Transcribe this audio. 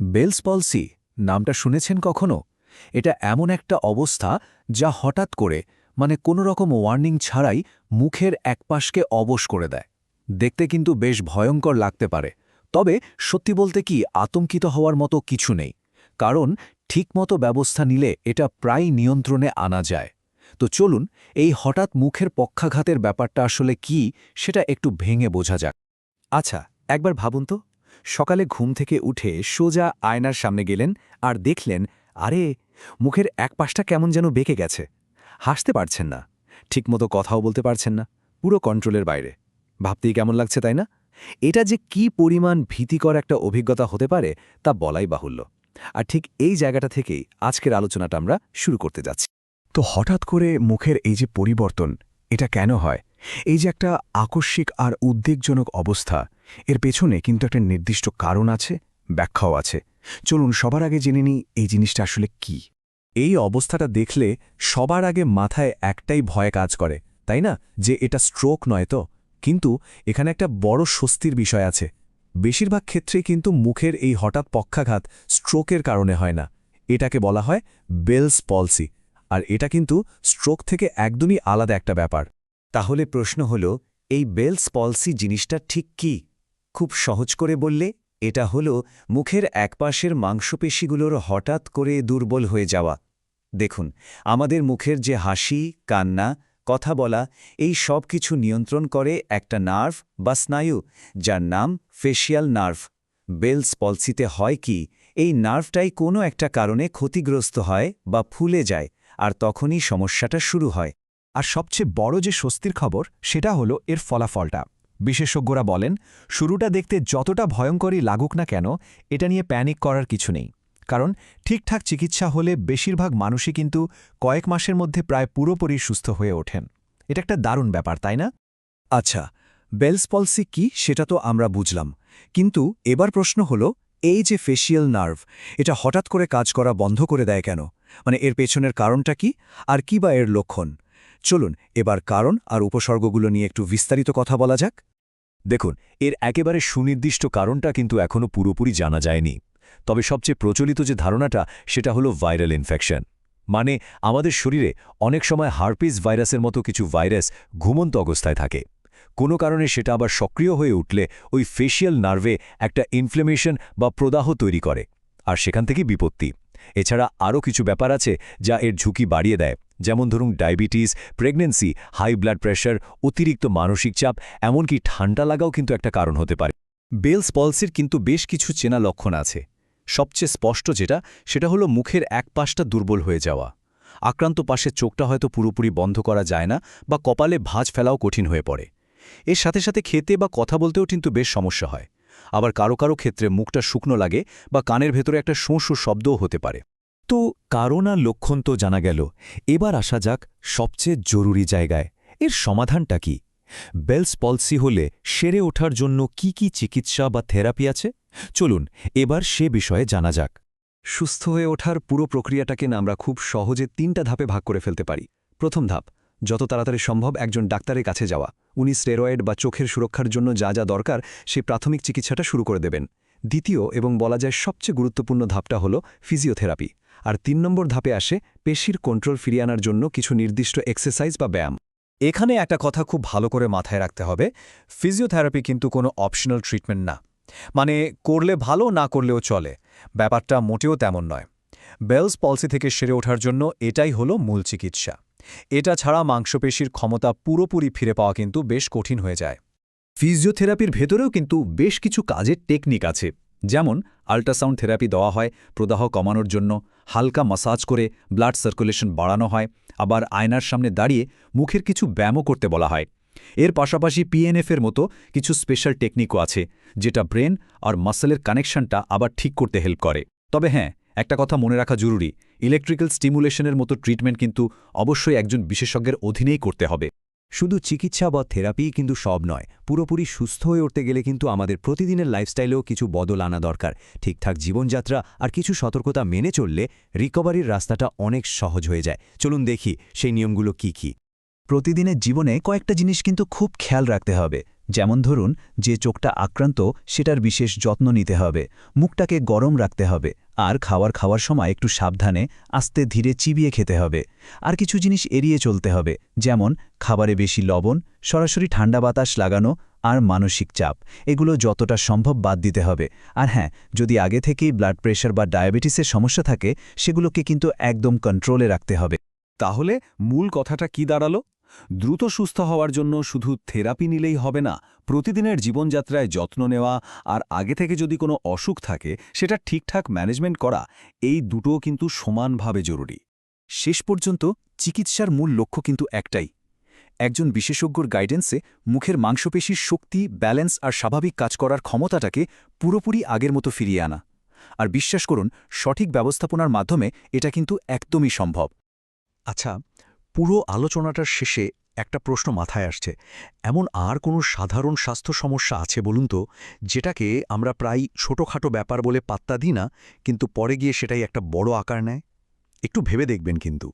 Bells পলসি নামটা শুনেছেন কখনো? এটা এমন একটা অবস্থা যা হঠাৎ করে মানে কোনো রকম ওয়ার্নিং ছাড়াই মুখের একপাশকে অবশ করে দেয়। দেখতে কিন্তু বেশ ভয়ঙ্কর লাগতে পারে। তবে সত্যি বলতে কি, আতঙ্কিত হওয়ার মতো কিছু নেই। কারণ ঠিকমতো ব্যবস্থা নিলে এটা প্রায় নিয়ন্ত্রণে আনা যায়। তো চলুন, এই হঠাৎ মুখের পক্ষাঘাতের ব্যাপারটা আসলে কি, সেটা একটু ভেঙে বোঝা যাক। আচ্ছা একবার ভাবুন তো। সকালে ঘুম থেকে উঠে সোজা আয়নার সামনে গেলেন আর দেখলেন, আরে, মুখের এক পাশটা কেমন যেন বেঁকে গেছে। হাসতে পারছেন না, ঠিকমতো কথাও বলতে পারছেন না, পুরো কন্ট্রোলের বাইরে। ভাবতেই কেমন লাগছে, তাই না? এটা যে কি পরিমাণ ভীতিকর একটা অভিজ্ঞতা হতে পারে, তা বলাই বাহুল্য। আর ঠিক এই জায়গাটা থেকেই আজকের আলোচনাটা আমরা শুরু করতে যাচ্ছি। তো হঠাৎ করে মুখের এই যে পরিবর্তন, এটা কেন হয়? এই যে একটা আকস্মিক আর উদ্বেগজনক অবস্থা এর পেছনে কিন্তু একটা নির্দিষ্ট কারণ আছে, ব্যাখ্যাও আছে। চলুন সবার আগে জেনে নিই এই জিনিসটা আসলে কি। এই অবস্থাটা দেখলে সবার আগে মাথায় একটাই ভয় কাজ করে, তাই না? যে এটা স্ট্রোক নয় তো। কিন্তু এখানে একটা বড় স্বস্তির বিষয় আছে। বেশিরভাগ ক্ষেত্রেই কিন্তু মুখের এই হঠাৎ পক্ষাঘাত স্ট্রোকের কারণে হয় না। এটাকে বলা হয় বেলস পলসি আর এটা কিন্তু স্ট্রোক থেকে একদমই আলাদা একটা ব্যাপার। তাহলে প্রশ্ন হল, এই বেলস পলসি জিনিসটা ঠিক কি? খুব সহজ করে বললে, এটা হল মুখের একপাশের মাংসপেশিগুলোর হঠাৎ করে দুর্বল হয়ে যাওয়া। দেখুন, আমাদের মুখের যে হাসি, কান্না, কথা বলা, এই সব কিছু নিয়ন্ত্রণ করে একটা নার্ভ বা স্নায়ু, যার নাম ফেশিয়াল নার্ভ। বেলস পলসিতে হয় কি, এই নার্ভটাই কোনো একটা কারণে ক্ষতিগ্রস্ত হয় বা ফুলে যায়, আর তখনই সমস্যাটা শুরু হয়। আর সবচেয়ে বড় যে স্বস্তির খবর, সেটা হলো এর ফলাফলটা। বিশেষজ্ঞরা বলেন, শুরুটা দেখতে যতটা ভয়ঙ্করই লাগুক না কেন, এটা নিয়ে প্যানিক করার কিছু নেই। কারণ ঠিকঠাক চিকিৎসা হলে বেশিরভাগ মানুষই কিন্তু কয়েক মাসের মধ্যে প্রায় পুরোপুরি সুস্থ হয়ে ওঠেন। এটা একটা দারুণ ব্যাপার, তাই না? আচ্ছা বেলস পলসি কি সেটা তো আমরা বুঝলাম। কিন্তু এবার প্রশ্ন হল, এই যে ফেশিয়াল নার্ভ, এটা হঠাৎ করে কাজ করা বন্ধ করে দেয় কেন? মানে এর পেছনের কারণটা কি? আর কি বা এর লক্ষণ? চলুন, এবার কারণ আর উপসর্গগুলো নিয়ে একটু বিস্তারিত কথা বলা যাক। দেখুন, এর একেবারে সুনির্দিষ্ট কারণটা কিন্তু এখনও পুরোপুরি জানা যায়নি। তবে সবচেয়ে প্রচলিত যে ধারণাটা, সেটা হলো ভাইরাল ইনফেকশন। মানে আমাদের শরীরে অনেক সময় হার্পিস ভাইরাসের মতো কিছু ভাইরাস ঘুমন্ত অবস্থায় থাকে। কোনো কারণে সেটা আবার সক্রিয় হয়ে উঠলে ওই ফেশিয়াল নার্ভে একটা ইনফ্লেমেশন বা প্রদাহ তৈরি করে, আর সেখান থেকে বিপত্তি। এছাড়া আরও কিছু ব্যাপার আছে যা এর ঝুঁকি বাড়িয়ে দেয়। যেমন ধরুন diabetes, pregnancy, high blood pressure, অতিরিক্ত মানসিক চাপ, এমনকি ঠান্ডা লাগাও কিন্তু একটা কারণ হতে পারে। বেলস পলসির কিন্তু বেশ কিছু চেনা লক্ষণ আছে। সবচেয়ে স্পষ্ট যেটা, সেটা হলো মুখের এক পাশটা দুর্বল হয়ে যাওয়া। আক্রান্ত পাশের চোখটা হয়তো পুরোপুরি বন্ধ করা যায় না বা কপালে ভাঁজ ফেলাও কঠিন হয়ে পড়ে। এর সাথে সাথে খেতে বা কথা বলতেও কিন্তু বেশ সমস্যা হয়। আবার কারও কারও ক্ষেত্রে মুখটা শুকনো লাগে বা কানের ভেতরে একটা শোঁ শব্দও হতে পারে। তো কারণ লক্ষণ তো জানা গেল। এবার আসা যাক সবচেয়ে জরুরি জায়গায়। এর সমাধানটা কি? বেলস পলসি হলে সেরে ওঠার জন্য কি কি চিকিৎসা বা থেরাপি আছে? চলুন, এবার সে বিষয়ে জানা যাক। সুস্থ হয়ে ওঠার পুরো প্রক্রিয়াটাকে আমরা খুব সহজে তিনটা ধাপে ভাগ করে ফেলতে পারি। প্রথম ধাপ, যত তাড়াতাড়ি সম্ভব একজন ডাক্তারের কাছে যাওয়া। উনি স্টেরয়েড বা চোখের সুরক্ষার জন্য যা যা দরকার সেই প্রাথমিক চিকিৎসাটা শুরু করে দেবেন। দ্বিতীয় এবং বলা যায় সবচেয়ে গুরুত্বপূর্ণ ধাপটা হল ফিজিওথেরাপি। আর তিন নম্বর ধাপে আসে পেশির কন্ট্রোল ফিরিয়ে আনার জন্য কিছু নির্দিষ্ট এক্সারসাইজ বা ব্যায়াম। এখানে একটা কথা খুব ভালো করে মাথায় রাখতে হবে ফিজিওথেরাপি কিন্তু কোনো অপশনাল ট্রিটমেন্ট না। মানে করলে ভালো, না করলেও চলে। ব্যাপারটা মোটেও তেমন নয়। বেলস পলসি থেকে সেরে ওঠার জন্য এটাই হলো মূল চিকিৎসা। এটা ছাড়া মাংসপেশির ক্ষমতা পুরোপুরি ফিরে পাওয়া কিন্তু বেশ কঠিন হয়ে যায়। ফিজিওথেরাপির ভেতরেও কিন্তু বেশ কিছু কাজের টেকনিক আছে। যেমন আল্ট্রাসাউন্ড থেরাপি দেওয়া হয় প্রদাহ কমানোর জন্য, হালকা মাসাজ করে ব্লাড সার্কুলেশন বাড়ানো হয়, আবার আয়নার সামনে দাঁড়িয়ে মুখের কিছু ব্যায়ামও করতে বলা হয়। এর পাশাপাশি পিএনএফের মতো কিছু স্পেশাল টেকনিকও আছে, যেটা ব্রেন আর মাসেলের কানেকশনটা আবার ঠিক করতে হেল্প করে। তবে হ্যাঁ একটা কথা মনে রাখা জরুরি ইলেকট্রিক্যাল স্টিমুলেশনের মতো ট্রিটমেন্ট কিন্তু অবশ্যই একজন বিশেষজ্ঞের অধীনেই করতে হবে। শুধু চিকিৎসা বা থেরাপিই কিন্তু সব নয়, পুরোপুরি সুস্থ হয়ে উঠতে গেলে কিন্তু আমাদের প্রতিদিনের লাইফস্টাইলেও কিছু বদল আনা দরকার। ঠিকঠাক জীবনযাত্রা আর কিছু সতর্কতা মেনে চললে রিকভারির রাস্তাটা অনেক সহজ হয়ে যায়। চলুন দেখি সেই নিয়মগুলো কি কী। প্রতিদিনের জীবনে কয়েকটা জিনিস কিন্তু খুব খেয়াল রাখতে হবে। যেমন ধরুন, যে চোখটা আক্রান্ত, সেটার বিশেষ যত্ন নিতে হবে। মুখটাকে গরম রাখতে হবে। আর খাওয়ার খাওয়ার সময় একটু সাবধানে আস্তে ধীরে চিবিয়ে খেতে হবে। আর কিছু জিনিস এড়িয়ে চলতে হবে, যেমন খাবারে বেশি লবণ, সরাসরি ঠান্ডা বাতাস লাগানো আর মানসিক চাপ। এগুলো যতটা সম্ভব বাদ দিতে হবে। আর হ্যাঁ যদি আগে থেকেই ব্লাড প্রেশার বা ডায়াবেটিসের সমস্যা থাকে, সেগুলোকে কিন্তু একদম কন্ট্রোলে রাখতে হবে। তাহলে মূল কথাটা কি দাঁড়াল? দ্রুত সুস্থ হওয়ার জন্য শুধু থেরাপি নিলেই হবে না, প্রতিদিনের জীবনযাত্রায় যত্ন নেওয়া আর আগে থেকে যদি কোনো অসুখ থাকে, সেটা ঠিকঠাক ম্যানেজমেন্ট করা, এই দুটোও কিন্তু সমানভাবে জরুরি। শেষ পর্যন্ত চিকিৎসার মূল লক্ষ্য কিন্তু একটাই। একজন বিশেষজ্ঞর গাইডেন্সে মুখের মাংসপেশির শক্তি, ব্যালেন্স আর স্বাভাবিক কাজ করার ক্ষমতাটাকে পুরোপুরি আগের মতো ফিরিয়ে আনা। আর বিশ্বাস করুন, সঠিক ব্যবস্থাপনার মাধ্যমে এটা কিন্তু একদমই সম্ভব। আচ্ছা পুরো আলোচনাটার শেষে একটা প্রশ্ন মাথায় আসছে। এমন আর কোনো সাধারণ স্বাস্থ্য সমস্যা আছে বলুন তো, যেটাকে আমরা প্রায় ছোটোখাটো ব্যাপার বলে পাত্তা দিই না, কিন্তু পরে গিয়ে সেটাই একটা বড় আকার নেয়? একটু ভেবে দেখবেন কিন্তু।